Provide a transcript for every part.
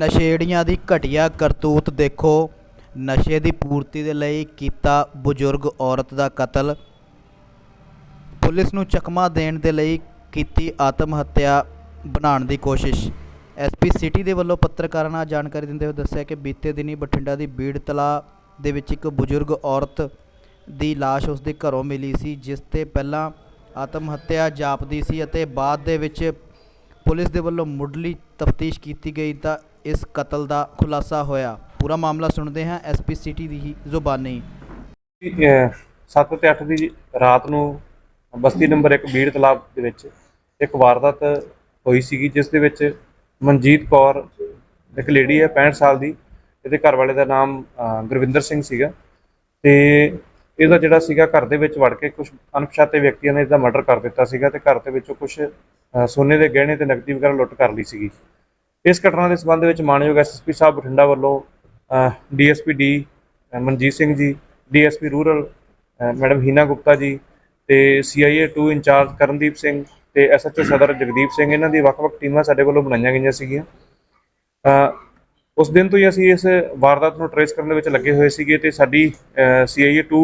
ਨਸ਼ੇੜੀਆਂ ਦੀ ਘਟੀਆ ਕਰਤੂਤ ਦੇਖੋ। ਨਸ਼ੇ ਦੀ ਪੂਰਤੀ ਦੇ ਲਈ ਕੀਤਾ ਬਜ਼ੁਰਗ ਔਰਤ ਦਾ ਕਤਲ। ਪੁਲਿਸ ਨੂੰ ਚਕਮਾ ਦੇਣ ਦੇ ਲਈ ਕੀਤੀ ਆਤਮ ਹੱਤਿਆ ਬਣਾਉਣ ਦੀ ਕੋਸ਼ਿਸ਼। ਐਸਪੀ ਸਿਟੀ ਦੇ ਵੱਲੋਂ ਪੱਤਰਕਾਰਾਂ ਨਾਲ ਜਾਣਕਾਰੀ ਦਿੰਦੇ ਹੋਏ ਦੱਸਿਆ ਕਿ ਬੀਤੇ ਦਿਨੀ ਬਠਿੰਡਾ ਦੀ ਬੀੜ ਤਲਾ ਦੇ ਵਿੱਚ ਇੱਕ ਬਜ਼ੁਰਗ ਔਰਤ ਦੀ ਲਾਸ਼ ਉਸ ਦੇ ਘਰੋਂ ਮਿਲੀ ਸੀ, ਜਿਸ ਤੇ ਪਹਿਲਾਂ ਆਤਮ ਹੱਤਿਆ ਜਾਪਦੀ ਸੀ ਅਤੇ ਬਾਅਦ ਦੇ ਵਿੱਚ ਪੁਲਿਸ ਦੇ ਵੱਲੋਂ ਮੁੱਢਲੀ ਤਫਤੀਸ਼ ਕੀਤੀ ਗਈ ਤਾਂ ਇਸ ਕਤਲ ਦਾ ਖੁਲਾਸਾ ਹੋਇਆ। ਪੂਰਾ ਮਾਮਲਾ ਸੁਣਦੇ ਹਾਂ ਐਸਪੀ ਸਿਟੀ ਦੀ ਹੀ ਜ਼ੁਬਾਨੀ। 7 ਤੇ 8 ਦੀ ਰਾਤ ਨੂੰ ਬਸਤੀ ਨੰਬਰ 1 ਬੀੜ ਤਲਾਬ ਦੇ ਵਿੱਚ ਇੱਕ ਵਾਰਦਾਤ ਹੋਈ ਸੀਗੀ, ਜਿਸ ਦੇ ਵਿੱਚ ਮਨਜੀਤ ਕੌਰ, ਇੱਕ ਲੇਡੀ ਹੈ 65 ਸਾਲ ਦੀ, ਇਹਦੇ ਘਰ ਵਾਲੇ ਦਾ ਨਾਮ ਗੁਰਵਿੰਦਰ ਸਿੰਘ ਸੀਗਾ। ਤੇ ਇਹਦਾ ਜਿਹੜਾ ਸੀਗਾ, ਘਰ ਦੇ ਵਿੱਚ ਵੜ ਕੇ ਕੁਝ ਅਣਪਛਾਤੇ ਵਿਅਕਤੀਆਂ ਨੇ ਇਹਦਾ ਮਰਡਰ ਕਰ ਦਿੱਤਾ ਸੀਗਾ ਤੇ ਘਰ ਦੇ ਵਿੱਚੋਂ ਕੁਝ ਸੋਨੇ ਦੇ ਗਹਿਣੇ ਤੇ ਨਕਦੀ ਵਗੈਰਾ ਲੁੱਟ ਕਰ ਲਈ ਸੀਗੀ। ਇਸ ਘਟਨਾ ਦੇ ਸਬੰਧ ਵਿੱਚ ਮਾਨਯੋਗ ਐਸਐਸਪੀ ਸਾਹਿਬ ਬਠਿੰਡਾ ਵੱਲੋਂ DSP D Manjeet Singh ji, DSP rural madam Heena Gupta ji ਤੇ ਸੀਆਈਏ 2 ਇੰਚਾਰਜ ਕਰਨਦੀਪ ਸਿੰਘ ਤੇ ਐਸਐਚਓ ਸਦਰ ਜਗਦੀਪ ਸਿੰਘ, ਇਹਨਾਂ ਦੀ ਵੱਖ-ਵੱਖ ਟੀਮਾਂ ਸਾਡੇ ਵੱਲੋਂ ਬਣਾਈਆਂ ਗਈਆਂ ਸੀਗੀਆਂ। ਉਸ ਦਿਨ ਤੋਂ ਹੀ ਅਸੀਂ ਇਸ ਵਾਰਦਾਤ ਨੂੰ ਟਰੇਸ ਕਰਨ ਦੇ ਵਿੱਚ ਲੱਗੇ ਹੋਏ ਸੀਗੇ ਤੇ ਸਾਡੀ ਸੀਆਈਏ 2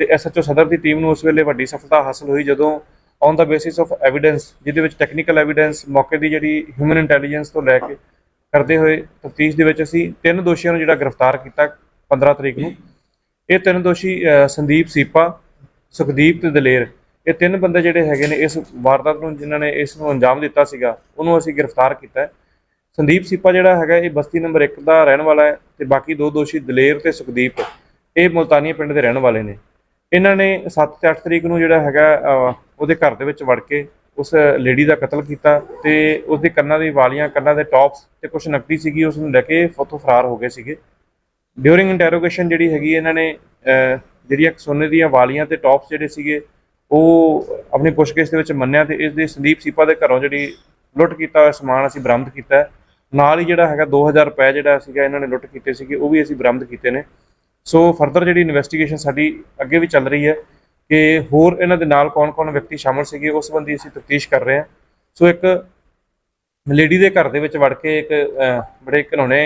ਤੇ ਐਸਐਚਓ ਸਦਰ ਦੀ ਟੀਮ ਨੂੰ ਉਸ ਵੇਲੇ ਵੱਡੀ ਸਫਲਤਾ ਹਾਸਲ ਹੋਈ ਜਦੋਂ ਔਨ ਦਾ ਬੇਸਿਸ ਆਫ ਐਵੀਡੈਂਸ ਜਿਹਦੇ ਵਿੱਚ ਟੈਕਨੀਕਲ ਐਵੀਡੈਂਸ ਮੌਕੇ ਦੀ ਜਿਹੜੀ ਹਿਊਮਨ ਇੰਟੈਲੀਜੈਂਸ ਤੋਂ ਲੈ ਕੇ ਕਰਦੇ ਹੋਏ ਤਫਤੀਸ਼ ਦੇ ਵਿੱਚ ਅਸੀਂ ਤਿੰਨ ਦੋਸ਼ੀਆਂ ਨੂੰ ਜਿਹੜਾ ਗ੍ਰਿਫਤਾਰ ਕੀਤਾ 15 ਤਰੀਕ ਨੂੰ। ਇਹ ਤਿੰਨ ਦੋਸ਼ੀ ਸੰਦੀਪ ਸੀਪਾ, ਸੁਖਦੀਪ ਤੇ ਦਲੇਰ। ਇਹ ਤਿੰਨ ਬੰਦੇ ਜਿਹੜੇ ਹੈਗੇ ਨੇ ਇਸ ਵਾਰਦਾਤ ਨੂੰ ਜਿਨ੍ਹਾਂ ਨੇ ਇਸ ਨੂੰ ਅੰਜਾਮ ਦਿੱਤਾ ਸੀਗਾ, ਉਹਨੂੰ ਅਸੀਂ ਗ੍ਰਿਫਤਾਰ ਕੀਤਾ ਸੰਦੀਪ ਸੀਪਾ ਜਿਹੜਾ ਹੈਗਾ, ਇਹ ਬਸਤੀ ਨੰਬਰ 1 ਦਾ ਰਹਿਣ ਵਾਲਾ ਹੈ ਤੇ ਬਾਕੀ ਦੋ ਦੋਸ਼ੀ ਦਲੇਰ ਤੇ ਸੁਖਦੀਪ, ਇਹ ਮੁਲਤਾਨੀਆ ਪਿੰਡ ਦੇ ਰਹਿਣ ਵਾਲੇ ਨੇ। ਇਹਨਾਂ ਨੇ 7 ਤੇ 8 ਤਰੀਕ ਨੂੰ ਜਿਹੜਾ ਹੈਗਾ ਉਹਦੇ ਘਰ ਦੇ ਵਿੱਚ ਵੜ ਕੇ ਉਸ ਲੇਡੀ ਦਾ ਕਤਲ ਕੀਤਾ ਤੇ ਉਸਦੇ ਕੰਨਾਂ ਦੀ ਵਾਲੀਆਂ, ਕੰਨਾਂ ਦੇ ਟੌਪਸ ਤੇ ਕੁਝ ਨਕਦੀ ਸੀਗੀ, ਉਸ ਨੂੰ ਲੈ ਕੇ ਫੋਟੋ ਫਰਾਰ ਹੋ ਗਏ ਸੀਗੇ। ਡਿਊਰਿੰਗ ਇੰਟਰੋਗੇਸ਼ਨ ਜਿਹੜੀ ਹੈਗੀ ਇਹਨਾਂ ਨੇ ਜਿਹੜੀਆਂ ਸੋਨੇ ਦੀਆਂ ਵਾਲੀਆਂ ਤੇ ਟੌਪਸ ਜਿਹੜੇ ਸੀਗੇ, ਉਹ ਆਪਣੀ ਪੁੱਛਗਿੱਛ ਦੇ ਵਿੱਚ ਮੰਨਿਆ ਤੇ ਇਸ ਦੇ ਸੰਦੀਪ ਸੀਪਾ ਦੇ ਘਰੋਂ ਜਿਹੜੀ ਲੁੱਟ ਕੀਤਾ ਹੋਇਆ ਸਮਾਨ ਅਸੀਂ ਬਰਾਮਦ ਕੀਤਾ ਨਾਲ ਹੀ ਜਿਹੜਾ ਹੈਗਾ 2000 ਰੁਪਏ ਜਿਹੜਾ ਸੀਗਾ ਇਹਨਾਂ ਨੇ ਲੁੱਟ ਕੀਤੇ ਸੀਗੇ, ਉਹ ਵੀ ਅਸੀਂ ਬਰਾਮਦ ਕੀਤੇ ਨੇ। ਸੋ ਫਰਦਰ ਜਿਹੜੀ ਇਨਵੈਸਟੀਗੇਸ਼ਨ ਸਾਡੀ ਅੱਗੇ ਵੀ ਚੱਲ ਰਹੀ ਹੈ ਕਿ ਹੋਰ ਇਹਨਾਂ ਦੇ ਨਾਲ ਕੌਣ-ਕੌਣ ਵਿਅਕਤੀ ਸ਼ਾਮਲ ਸੀਗੇ, ਉਸ ਸੰਬੰਧੀ ਅਸੀਂ ਤਫਤੀਸ਼ ਕਰ ਰਹੇ ਹਾਂ। ਸੋ ਇੱਕ ਲੇਡੀ ਦੇ ਘਰ ਦੇ ਵਿੱਚ ਵੜ ਕੇ ਇੱਕ ਬੜੇ ਘਿਨੌਣੇ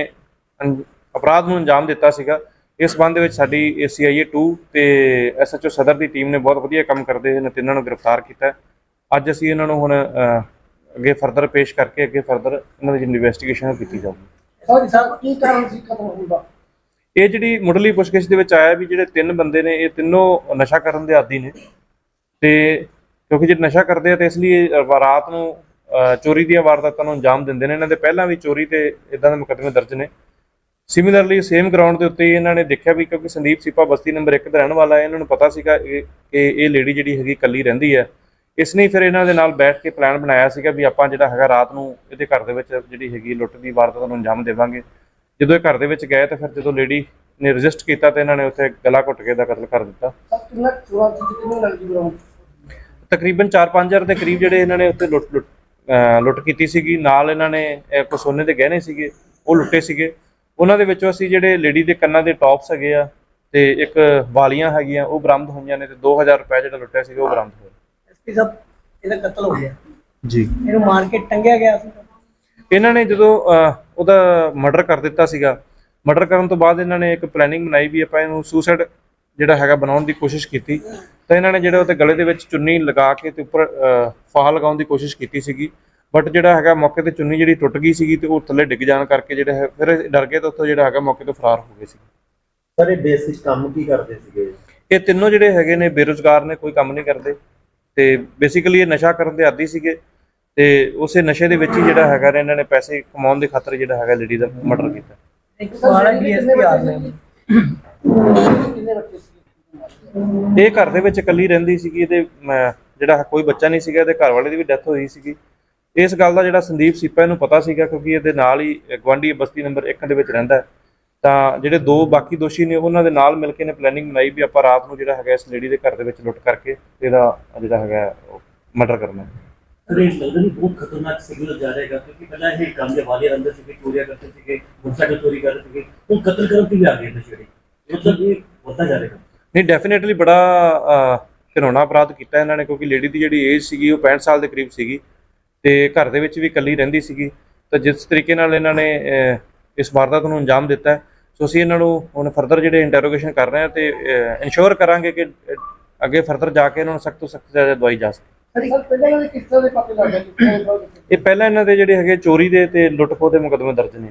ਅਪਰਾਧ ਨੂੰ ਅੰਜਾਮ ਦਿੱਤਾ ਸੀਗਾ। ਇਸ ਸੰਬੰਧ ਦੇ ਵਿੱਚ ਸਾਡੀ ਸੀਆਈਏ 2 ਤੇ ਐਸਐਚਓ ਸਦਰ ਦੀ ਟੀਮ ਨੇ ਬਹੁਤ ਵਧੀਆ ਕੰਮ ਕਰਦੇ ਹੋਏ ਇਹਨਾਂ ਤਿੰਨਾਂ ਨੂੰ ਗ੍ਰਿਫਤਾਰ ਕੀਤਾ। ਅੱਜ ਅਸੀਂ ਇਹਨਾਂ ਨੂੰ ਹੁਣ ਅੱਗੇ ਫਰਦਰ ਪੇਸ਼ ਕਰਕੇ ਅੱਗੇ ਫਰਦਰ ਇਹਨਾਂ ਦੀ ਇਨਵੈਸਟੀਗੇਸ਼ਨ ਕੀਤੀ ਜਾਊਗੀ। ਸੌਰੀ ਸਾਹਿਬ ਕੀ ਕਾਰਨ ਸੀ ਕਤਲ ਹੋਣ ਦਾ ਇਹ ਜਿਹੜੀ ਮੁੱਢਲੀ ਪੁੱਛਗਿੱਛ ਦੇ ਵਿੱਚ ਆਇਆ ਵੀ ਜਿਹੜੇ ਤਿੰਨ ਬੰਦੇ ਨੇ, ਇਹ ਤਿੰਨੋਂ ਨਸ਼ਾ ਕਰਨ ਦੇ ਆਦੀ ਨੇ। ਤੇ ਕਿਉਂਕਿ ਜੇ ਨਸ਼ਾ ਕਰਦੇ ਆ ਤੇ ਇਸ ਲਈ ਇਹ ਰਾਤ ਨੂੰ ਚੋਰੀ ਦੀਆਂ ਵਾਰਦਾਤਾਂ ਨੂੰ ਅੰਜਾਮ ਦਿੰਦੇ ਨੇ। ਇਹਨਾਂ ਦੇ ਪਹਿਲਾਂ ਵੀ ਚੋਰੀ ਤੇ ਇਦਾਂ ਦੇ ਮੁਕੱਦਮੇ ਦਰਜ ਨੇ। ਸਿਮਿਲਰਲੀ ਸੇਮ ਗਰਾਊਂਡ ਦੇ ਉੱਤੇ ਇਹਨਾਂ ਨੇ ਦੇਖਿਆ ਵੀ ਕਿਉਂਕਿ ਸੰਦੀਪ ਸੀਪਾ ਬਸਤੀ ਨੰਬਰ 1 ਦਾ ਰਹਿਣ ਵਾਲਾ ਹੈ, ਇਹਨਾਂ ਨੂੰ ਪਤਾ ਸੀਗਾ ਕਿ ਇਹ ਲੇਡੀ ਜਿਹੜੀ ਹੈਗੀ ਇਕੱਲੀ ਰਹਿੰਦੀ ਹੈ। ਇਸ ਨੇ ਫਿਰ ਇਹਨਾਂ ਦੇ ਨਾਲ ਬੈਠ ਕੇ ਪਲਾਨ ਬਣਾਇਆ ਸੀਗਾ ਵੀ ਆਪਾਂ ਜਿਹੜਾ ਹੈਗਾ ਰਾਤ ਨੂੰ ਇਹਦੇ ਘਰ ਦੇ ਵਿੱਚ ਜਿਹੜੀ ਹੈਗੀ ਲੁੱਟ ਦੀ ਵਾਰਦਾਤ ਨੂੰ ਅੰਜਾਮ ਦੇਵਾਂਗੇ। ਜਦੋਂ ਇਹ ਘਰ ਦੇ ਵਿੱਚ ਗਏ ਤਾਂ ਫਿਰ ਜਦੋਂ ਲੇਡੀ ਨੇ ਰਜਿਸਟ ਕੀਤਾ ਤੇ ਇਹਨਾਂ ਨੇ ਉੱਥੇ ਗਲਾ ਘੁੱਟ ਕੇ ਦਾ ਕਤਲ ਕਰ ਦਿੱਤਾ। ਕਿੰਨਾ ਚੋਰਾਂ ਕਿੰਨੇ ਤਕਰੀਬਨ 4-5000 ਦੇ ਕਰੀਬ ਜਿਹੜੇ ਇਹਨਾਂ ਨੇ ਉੱਥੇ ਲੁੱਟ ਲੁੱਟ ਲੁੱਟ ਕੀਤੀ ਸੀਗੀ। ਨਾਲ ਇਹਨਾਂ ਨੇ ਕੁਛ ਸੋਨੇ ਦੇ ਗਹਿਣੇ ਸੀਗੇ ਉਹ ਲੁੱਟੇ ਸੀਗੇ। ਉਹਨਾਂ ਦੇ ਵਿੱਚੋਂ ਅਸੀਂ ਜਿਹੜੇ ਲੇਡੀ ਦੇ ਕੰਨਾਂ ਦੇ ਟੌਪਸ ਹੈਗੇ ਆ ਤੇ ਇੱਕ ਵਾਲੀਆਂ ਹੈਗੀਆਂ ਉਹ ਬਰਾਮਦ ਹੋਈਆਂ ਨੇ ਤੇ 2000 ਰੁਪਏ ਜਿਹੜਾ ਲੁੱਟਿਆ ਸੀਗਾ ਉਹ ਬਰਾਮਦ ਹੋਇਆ। ਐਸਪੀ ਸਾਹਿਬ ਇਹਦਾ ਕਤਲ ਹੋ ਗਿਆ। ਜੀ। ਇਹਨੂੰ ਮਾਰ ਕੇ ਟੰਗਿਆ ਗਿਆ ਸੀ। ਇਹਨਾਂ ਨੇ ਜਦੋਂ ਉਹਦਾ ਮਰਡਰ ਕਰ ਦਿੱਤਾ ਸੀਗਾ ਮਰਡਰ ਕਰਨ ਤੋਂ ਬਾਅਦ ਇਹਨਾਂ ਨੇ ਇੱਕ ਪਲੈਨਿੰਗ ਬਣਾਈ ਵੀ ਆਪਾਂ ਇਹਨੂੰ ਸੁਸਾਈਡ ਜਿਹੜਾ ਹੈਗਾ ਬਣਾਉਣ ਦੀ ਕੋਸ਼ਿਸ਼ ਕੀਤੀ। ਤਾਂ ਇਹਨਾਂ ਨੇ ਜਿਹੜਾ ਉਹਤੇ ਗਲੇ ਦੇ ਵਿੱਚ ਚੁੰਨੀ ਲਗਾ ਕੇ ਤੇ ਉੱਪਰ ਫਾਹਾ ਲਗਾਉਣ ਦੀ ਕੋਸ਼ਿਸ਼ ਕੀਤੀ ਸੀਗੀ। ਬਟ ਜਿਹੜਾ ਹੈਗਾ ਮੌਕੇ ਤੇ ਚੁੰਨੀ ਜਿਹੜੀ ਟੁੱਟ ਗਈ ਸੀਗੀ ਤੇ ਉਹ ਥੱਲੇ ਡਿੱਗ ਜਾਣ ਕਰਕੇ ਜਿਹੜਾ ਹੈ ਫਿਰ ਡਰ ਗਏ ਤਾਂ ਉੱਥੋਂ ਜਿਹੜਾ ਹੈਗਾ ਮੌਕੇ ਤੋਂ ਫਰਾਰ ਹੋ ਗਏ ਸੀ ਸਰ ਇਹ ਬੇਸਿਕ ਕੰਮ ਕੀ ਕਰਦੇ ਸੀਗੇ? ਇਹ ਤਿੰਨੋਂ ਜਿਹੜੇ ਹੈਗੇ ਨੇ ਬੇਰੁਜ਼ਗਾਰ ਨੇ ਕੋਈ ਕੰਮ ਨਹੀਂ ਕਰਦੇ। ਤੇ ਬੇਸਿਕਲੀ ਇਹ ਨਸ਼ਾ ਕਰਨ ਦੇ ਆਦੀ ਸੀਗੇ। ਤੇ ਉਸੇ ਨਸ਼ੇ ਦੇ ਵਿੱਚ ਹੀ ਜਿਹੜਾ ਹੈਗਾ ਨੇ ਇਹਨਾਂ ਨੇ ਪੈਸੇ ਕਮਾਉਣ ਦੀ ਖਾਤਰ ਜਿਹੜਾ ਹੈਗਾ ਲੇਡੀ ਦਾ ਮਰਡਰ ਕੀਤਾ ਇੱਕ ਸਵਾਲ ਹੈ ਡੀਐਸਪੀ ਆ ਰਹੇ ਕਿੰਨੇ ਬੱਚੇ ਸੀ ਇਹ ਘਰ ਦੇ ਵਿੱਚ ਇਕੱਲੀ ਰਹਿੰਦੀ ਸੀਗੀ ਇਹਦੇ ਅਮ, ਜਿਹੜਾ ਕੋਈ ਬੱਚਾ ਨਹੀਂ ਸੀਗਾ ਇਹਦੇ ਘਰ ਵਾਲੇ ਦੀ ਵੀ ਡੈਥ ਹੋਈ ਸੀਗੀ ਇਸ ਗੱਲ ਦਾ ਜਿਹੜਾ ਸੰਦੀਪ ਸੀਪਾ ਇਹਨੂੰ ਪਤਾ ਸੀਗਾ ਕਿਉਂਕਿ ਇਹਦੇ ਨਾਲ ਹੀ ਗਵਾਂਢੀ ਬਸਤੀ ਨੰਬਰ 1 ਦੇ ਵਿੱਚ ਰਹਿੰਦਾ ਹੈ। ਤਾਂ ਜਿਹੜੇ ਦੋ ਬਾਕੀ ਦੋਸ਼ੀ ਨੇ ਉਹਨਾਂ ਦੇ ਨਾਲ ਮਿਲ ਕੇ ਨੇ ਪਲੈਨਿੰਗ ਬਣਾਈ ਵੀ ਆਪਾਂ ਰਾਤ ਨੂੰ ਜਿਹੜਾ ਹੈਗਾ ਇਸ ਲੇਡੀ ਦੇ ਘਰ ਦੇ ਵਿੱਚ ਲੁੱਟ ਕਰਕੇ ਇਹਦਾ ਜਿਹੜਾ ਹੈਗਾ ਮਰਡਰ ਕਰਨਾ ਹੈ। ਇਹ ਲੱਗਦਾ ਨਹੀਂ ਬਹੁਤ ਖਤਰਨਾਕ ਸਿਗਨਲ ਜਾ ਰਹੇਗਾ ਕਿਉਂਕਿ ਪਹਿਲਾਂ ਇਹ ਕੰਮ ਦੇ ਵਾਲੇ ਅੰਦਰ ਸੀਗੇ ਚੋਰੀਆਂ ਕਰਦੇ ਸੀਗੇ ਮੋਟਰਸਾਈਕਲ ਚੋਰੀ ਕਰਦੇ ਸੀਗੇ ਹੁਣ ਕਤਲ ਕਰਨ ਤੇ ਵੀ ਆ ਗਏ ਨਸ਼ੇੜੀ ਮਤਲਬ ਇਹ ਵੱਧਦਾ ਜਾ ਰਿਹਾ ਨਹੀਂ ਡੈਫੀਨਿਟਲੀ ਬੜਾ ਅਹ, ਅਪਰਾਧ ਕੀਤਾ ਇਹਨਾਂ ਨੇ ਕਿਉਂਕਿ ਲੇਡੀ ਦੀ ਜਿਹੜੀ ਏਜ ਸੀਗੀ ਉਹ 65 ਸਾਲ ਦੇ ਕਰੀਬ ਸੀਗੀ ਤੇ ਘਰ ਦੇ ਵਿੱਚ ਵੀ ਇਕੱਲੀ ਰਹਿੰਦੀ ਸੀਗੀ। ਤਾਂ ਜਿਸ ਤਰੀਕੇ ਨਾਲ ਇਹਨਾਂ ਨੇ ਇਸ ਵਾਰਦਾਤ ਨੂੰ ਅੰਜਾਮ ਦਿੱਤਾ ਸੋ ਅਸੀਂ ਇਹਨਾਂ ਨੂੰ ਹੁਣ ਫਰਦਰ ਜਿਹੜੇ ਇੰਟਰੋਗੇਸ਼ਨ ਕਰ ਰਹੇ ਹਾਂ ਤੇ ਇਨਸ਼ੋਰ ਕਰਾਂਗੇ ਕਿ ਅੱਗੇ ਫਰਦਰ ਜਾ ਕੇ ਇਹਨਾਂ ਨੂੰ ਸਖਤ ਤੋਂ ਸਖਤ ਸਜ਼ਾ ਦਵਾਈ ਜਾ ਸਕੇ। ਸਰ ਪਹਿਲਾਂ ਕਿਸ ਤਰ੍ਹਾਂ ਦੇ ਪੱਕੇ ਲੱਗਦੇ ਇਹ ਪਹਿਲਾਂ ਇਹਨਾਂ ਦੇ ਜਿਹੜੇ ਹੈਗੇ ਚੋਰੀ ਦੇ ਤੇ ਲੁੱਟ ਖੋਹ ਦੇ ਮੁਕੱਦਮੇ ਦਰਜ ਨੇ।